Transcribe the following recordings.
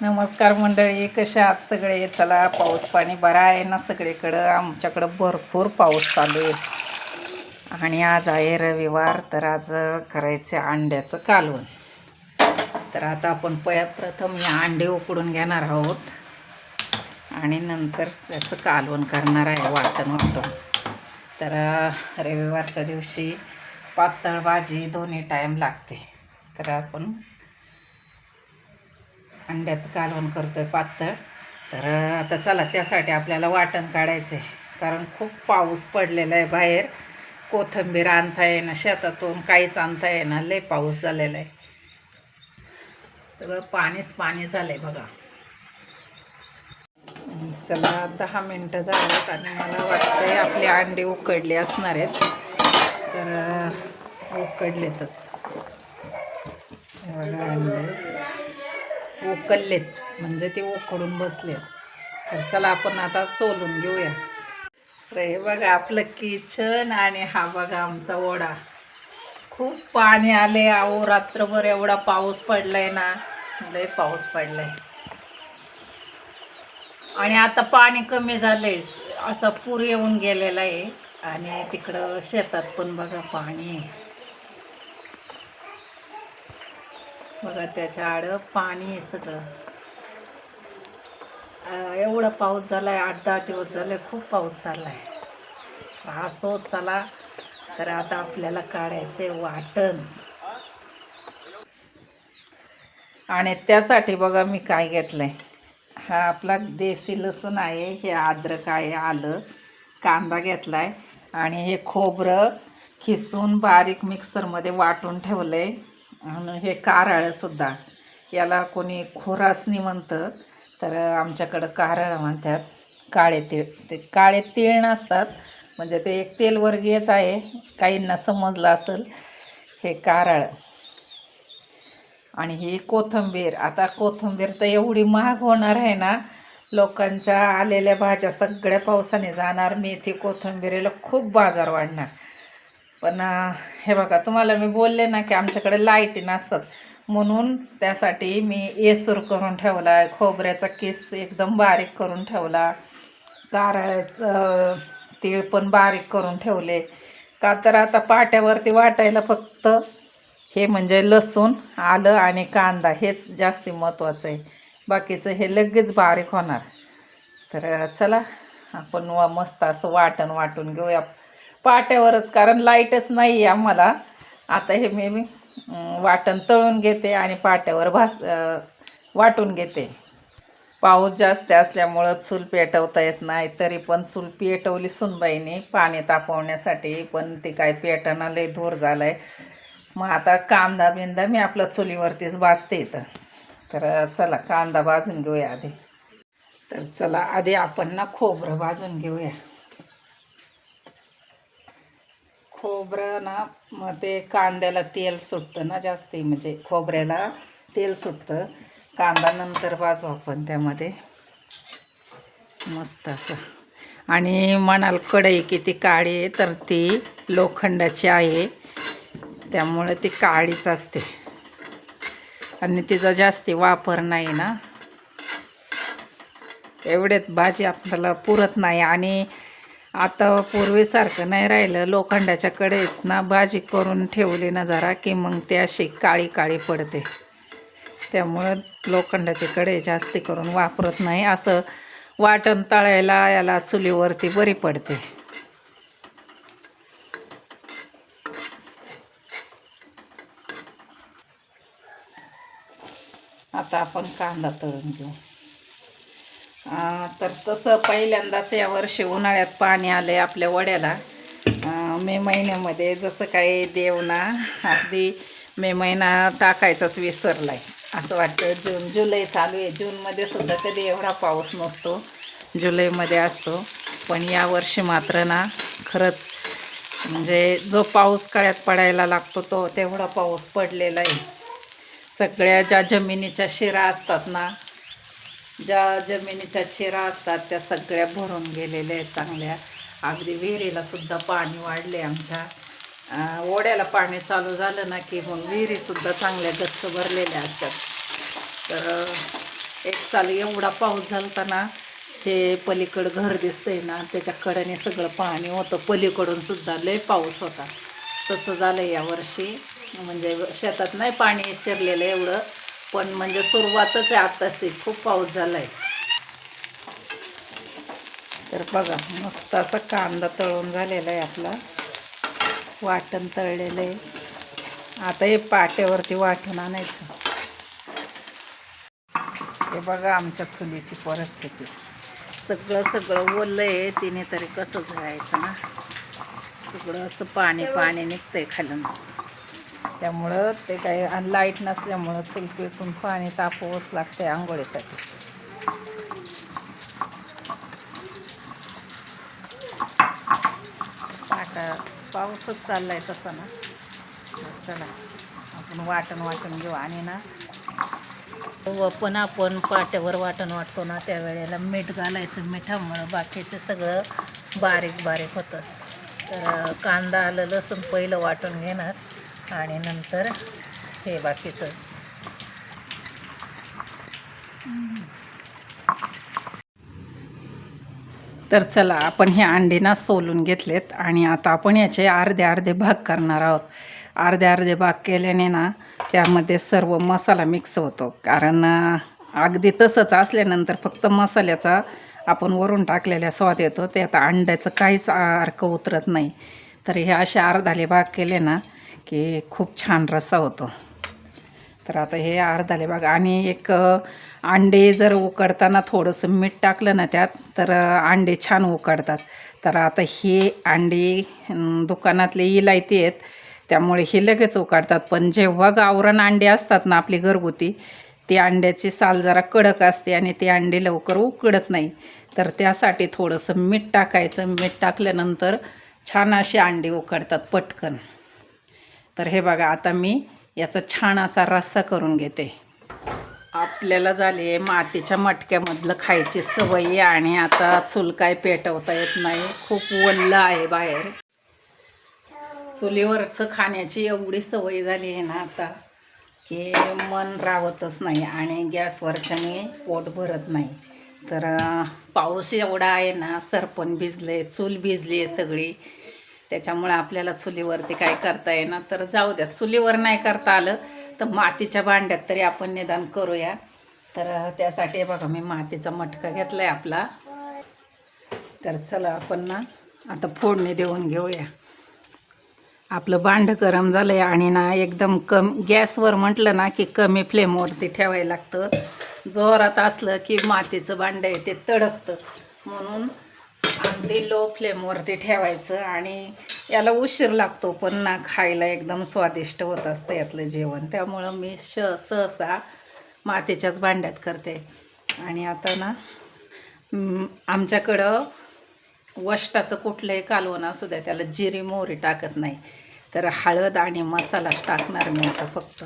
नमस्कार मंडळी कशा आहात सगळे? चला पाऊस पाणी बरा आहे ना सगळीकडं? आमच्याकडं भरपूर पाऊस चालू आहे. आणि आज आहे रविवार तर आज करायचं अंड्याचं कालवण. तर आता आपण पया प्रथम हे अंडे उकडून घेणार आहोत. आणि नंतर त्याचं कालवण करणार आहे वाटण वाटून. तर रविवारच्या दिवशी पातळ भाजी दोन्ही टाईम लागते. तर आपण अंड्याचं कालवण आहे पातळ. तर आता चला त्यासाठी आपल्याला वाटण काढायचं आहे कारण खूप पाऊस पडलेला आहे बाहेर. कोथंबीर आणता येईना शेतातून काहीच आणता येईना. लय पाऊस झालेला आहे. सगळं पाणीच पाणी झालं आहे बघा. चला दहा मिनटं झालेत आणि मला वाटतंय आपले अंडे उकडले असणार आहेत. तर उकडलेतच. बघा अंडे. उकललेत. म्हणजे ते उकडून बसलेत. तर चला आपण आता सोलून घेऊया. तर हे बघा आपलं किचन आणि हा बघा आमचा ओढा खूप पाणी आले अहो रात्रभर एवढा पाऊस पडलाय ना. लय पाऊस पडलाय. आणि आता पाणी कमी झालंय. असा पूर येऊन गेलेला आहे. आणि तिकडं शेतात पण बघा पाणी आहे. बघा त्याच्या आड पाणी आहे सगळं. एवढा पाऊस आहे आठ दहा दिवस झाले खूप पाऊस चालला आहे हा सोच चला तर आता आपल्याला काढायचे वाटण. आणि त्यासाठी बघा मी काय घेतलं आहे हा आपला देसी लसूण आहे हे अद्रक आहे आलं कांदा घेतला आहे आणि हे खोबरं खिसून बारीक मिक्सरमध्ये वाटून ठेवलं आहे आणि हे कारळंसुद्धा याला कोणी खोरासनी म्हणतं तर आमच्याकडं कारळ म्हणतात. काळे तीळ ते काळे तीळ नसतात. म्हणजे ते एक तेलवर्गीयच आहे. काहींना समजलं असेल हे कारळ. आणि ही कोथंबीर. आता कोथंबीर तर एवढी महाग होणार आहे ना. लोकांच्या आलेल्या भाज्या सगळ्या पावसाने जाणार. मेथी कोथंबीरीला खूप बाजार वाढणार. पण हे बघा तुम्हाला मी बोलले ना की आमच्याकडे लाईटी नसतात. म्हणून त्यासाठी मी येसूर करून ठेवला. आहे खोबऱ्याचा केस एकदम बारीक करून ठेवला. कारळ्याचं तीळ पण बारीक करून ठेवले. का तर आता पाट्यावरती वाटायला फक्त हे म्हणजे लसूण आलं आणि कांदा हेच जास्ती महत्त्वाचं आहे. बाकीचं हे लगेच बारीक होणार. तर चला आपण व मस्त असं वाटण वाटून घेऊया. पाट्यावरच कारण लाईटच नाही आहे आम्हाला. आता हे मी वाटण तळून घेते आणि पाट्यावर भास वाटून घेते. पाऊस जास्त असल्यामुळं चूल पेटवता येत नाही तरी पण चूल पेटवली सुनबाईने पाणी तापवण्यासाठी पण ते काय पेटणं लय धूर झालाय. मग आता कांदा बिंदा मी आपल्या चुलीवरतीच भाजते इथं. तर चला कांदा भाजून घेऊया आधी. तर चला आधी आपण ना खोबरं भाजून घेऊया. खोबरं ना मग ते कांद्याला तेल सुटतं ना जास्ती म्हणजे खोबऱ्याला तेल सुटतं. कांदा नंतर भाजू आपण त्यामध्ये. मस्त असं. आणि म्हणाल कढई किती काळी आहे तर ती लोखंडाची आहे. त्यामुळे ती काळीच असते. आणि तिचा जास्ती वापर नाही ना. एवढ्यात भाजी आपल्याला पुरत नाही. आणि आता पूर्वीसारखं नाही राहिलं. लोखंडाच्या कढईत ना भाजी करून ठेवली ना जरा की मग ते अशी काळी काळी पडते. त्यामुळं लोखंडाची कढई जास्ती करून वापरत नाही. असं वाटण तळायला याला चुलीवरती बरी पडते. आता आपण कांदा तळून घेऊ. तर तसं पहिल्यांदाच यावर्षी उन्हाळ्यात पाणी आलं आहे आपल्या वड्याला. मे महिन्यामध्ये जसं काही देवना अगदी मे महिना टाकायचाच विसरला आहे असं वाटतं जून जुलै चालू आहे. जूनमध्ये सुद्धा कधी एवढा पाऊस नसतो. जुलैमध्ये असतो. पण यावर्षी मात्र ना खरंच म्हणजे जो पाऊस काळ्यात पडायला लागतो तो तेवढा पाऊस पडलेला आहे. सगळ्या ज्या जमिनीच्या शिरा असतात ना ज्या जमिनीच्या चेरा असतात त्या सगळ्या भरून गेलेल्या आहेत चांगल्या. अगदी विहिरीला सुद्धा पाणी वाढले आमच्या. ओढ्याला पाणी चालू झालं ना की मग विहिरीसुद्धा चांगल्या गच्च भरलेल्या असतात. तर एक साल एवढा पाऊस झाला ना ते पलीकडं घर दिसतंय ना त्याच्या सगळं पाणी होतं. पलीकडून सुद्धा लय पाऊस होता. तसं झालं यावर्षी म्हणजे शेतात नाही पाणी शिरलेलं एवढं. पण म्हणजे सुरुवातच आहे आत्ताची खूप पाऊस झाला आहे तर बघा मस्त असा कांदा तळून झालेला आहे आपला. वाटण तळलेलं आहे. आता हे पाट्यावरती वाटून आणायचं. हे बघा आमच्या चुलीची परिस्थिती. सगळं सगळं ओलं आहे. तिने तरी कसं जायचं ना? सगळं असं पाणी पाणी निघतंय खालून. त्यामुळं ते काही लाइट नसल्यामुळं चूल पेटून पाणी तापवच लागते आंघोळीसाठी. आता पाऊसच आहे तसा ना. चला आपण वाटण वाटण घेऊ आणि ना. व पण आपण पाट्यावर वाटण वाटतो ना त्यावेळेला मीठ घालायचं. मिठामुळं बाकीचं सगळं बारीक बारीक होतं. तर कांदा आलं लसूण पहिलं वाटून घेणार. आणि नंतर हे बाकीचं. तर चला आपण हे अंडे ना सोलून घेतलेत आणि आता आपण याचे अर्धे अर्धे भाग करणार आहोत. अर्धे अर्धे भाग केल्याने ना त्यामध्ये सर्व मसाला मिक्स होतो. कारण अगदी तसंच असल्यानंतर फक्त मसाल्याचा आपण वरून टाकलेला स्वाद येतो. ते आता अंड्याचं काहीच अर्क उतरत नाही. तर हे असे अर्धाले भाग केले ना की खूप छान रस्सा होतो. तर आता हे अर्धाले बघा. आणि एक अंडे जर उकडताना थोडंसं मीठ टाकलं ना त्यात तर अंडे छान उकडतात. तर आता हे अंडे दुकानातले इलायती आहेत त्यामुळे हे लगेच उकडतात. पण जेव्हा गावरान अंडे असतात ना आपली घरगुती ती अंड्याची साल जरा कडक असते आणि ते अंडे लवकर उकडत नाही. तर त्यासाठी थोडंसं मीठ टाकायचं. मीठ टाकल्यानंतर छान असे अंडे उकडतात पटकन. तर हे बघा आता मी याचा छान असा रस्सा करून घेते. आपल्याला झाली आहे मातीच्या मटक्यामधलं खायची सवय आणि आता चूल काय पेटवता येत नाही. खूप वल्ल आहे बाहेर. चुलीवरचं खाण्याची एवढी सवय झाली आहे ना आता की मन रावतच नाही आणि गॅसवरच्याने पोट भरत नाही. तर पाऊस एवढा आहे ना सरपण भिजलं आहे चूल भिजली आहे सगळी. त्याच्यामुळे आपल्याला चुलीवरती काय करता येणार? तर जाऊ द्या. चुलीवर नाही करता आलं तर मातीच्या भांड्यात तरी आपण निदान करूया. तर त्यासाठी बघा मी मातीचा मटका घेतला आहे आपला. तर चला आपण ना आता फोडणी देऊन घेऊया. आपलं भांडं गरम झालं आहे आणि ना एकदम कम गॅसवर म्हटलं ना की कमी फ्लेमवरती ठेवायला लागतं. जोरात असलं की मातीचं भांडं आहे ते तडकतं. म्हणून अगदी लो फ्लेमवरती ठेवायचं आणि याला उशीर लागतो पण ना खायला एकदम स्वादिष्ट होत असतं यातलं जेवण. त्यामुळं मी श सहसा मातीच्याच भांड्यात करते. आणि आता ना आमच्याकडं वष्टाचं कुठलंही कालवण असू द्या त्याला जिरी मोहरी टाकत नाही. तर हळद आणि मसालाच टाकणार मी आता फक्त.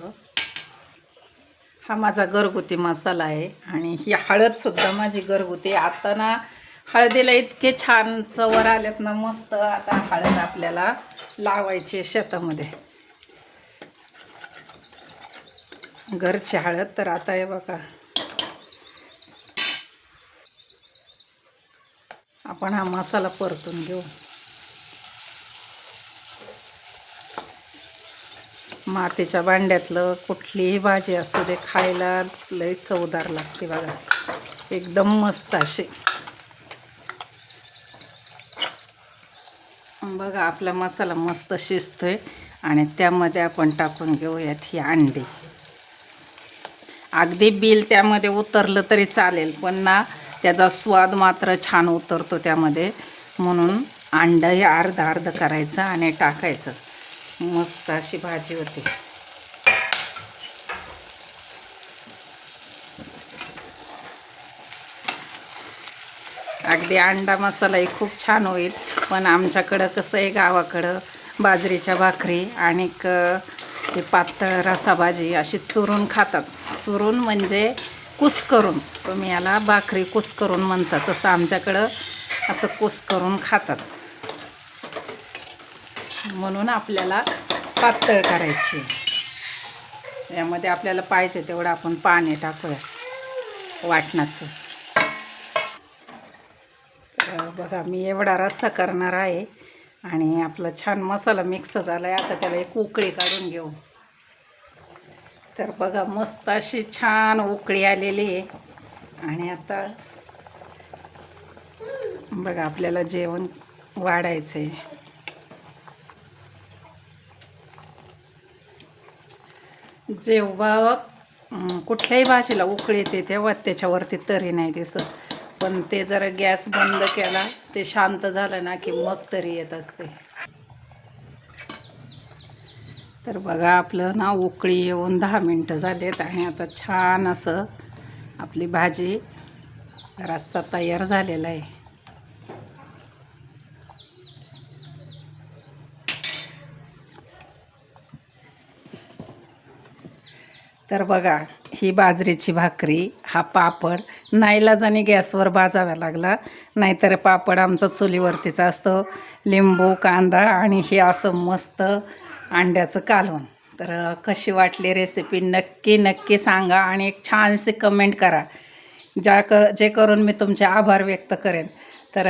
हा माझा घरगुती मसाला आहे आणि ही हळदसुद्धा माझी घरगुती. आता ना हळदीला इतके छान चवर आल्यात ना मस्त आता हळद आपल्याला लावायची आहे शेतामध्ये. घरची हळद तर आता हे बघा. आपण हा मसाला परतून घेऊ. मातीच्या भांड्यातलं कुठलीही भाजी असू दे खायला लय चवदार लागते बघा. एकदम मस्त अशी. बघा आपला मसाला मस्त शिजतोय आणि त्यामध्ये आपण टाकून घेऊयात ही अंडी. अगदी बिल त्यामध्ये उतरलं तरी चालेल पण ना त्याचा स्वाद मात्र छान उतरतो त्यामध्ये. म्हणून अंडंही अर्ध अर्ध करायचं आणि टाकायचं. मस्त अशी भाजी होती. अगदी अंडा मसालाही खूप छान होईल. पण आमच्याकडं कसं आहे गावाकडं बाजरीच्या भाकरी आणि ते पातळ रसा भाजी अशी चुरून खातात. चुरून म्हणजे कुस करून. तुम्ही याला भाकरी कुस करून म्हणतात तसं आमच्याकडं असं कुस करून खातात. म्हणून आपल्याला पातळ करायची. यामध्ये आपल्याला पाहिजे तेवढं आपण पाणी टाकूया. वाटणाचं. बघा मी एवढा रस्सा करणार आहे आणि आपला छान मसाला मिक्स झाला आहे आता त्याला एक उकळी काढून घेऊ. तर बघा मस्त अशी छान उकळी आलेली आहे. आणि आता बघा आपल्याला जेवण वाढायचं आहे जेव्हा कुठल्याही भाषेला उकळी येते तेव्हा त्याच्यावरती तरी नाही दिसत. पण ते जरा गॅस बंद केला ते शांत झालं ना की मग तरी येत असते. तर बघा आपलं ना उकळी येऊन दहा मिनटं झालेत आणि आता छान असं आपली भाजी रस्सा तयार झालेला आहे. तर बघा ही बाजरीची भाकरी हा पापड नाईलाजाने गॅसवर भाजावा लागला. नाहीतर पापड आमचं चुलीवरतीचा असतो. लिंबू कांदा आणि हे असं मस्त अंड्याचं कालवण. तर कशी वाटली रेसिपी नक्की नक्की सांगा आणि एक छानशी कमेंट करा. ज्या क जे करून मी तुमचे आभार व्यक्त करेन. तर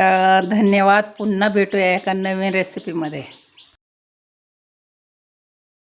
धन्यवाद. पुन्हा भेटूया एका नवीन रेसिपीमध्ये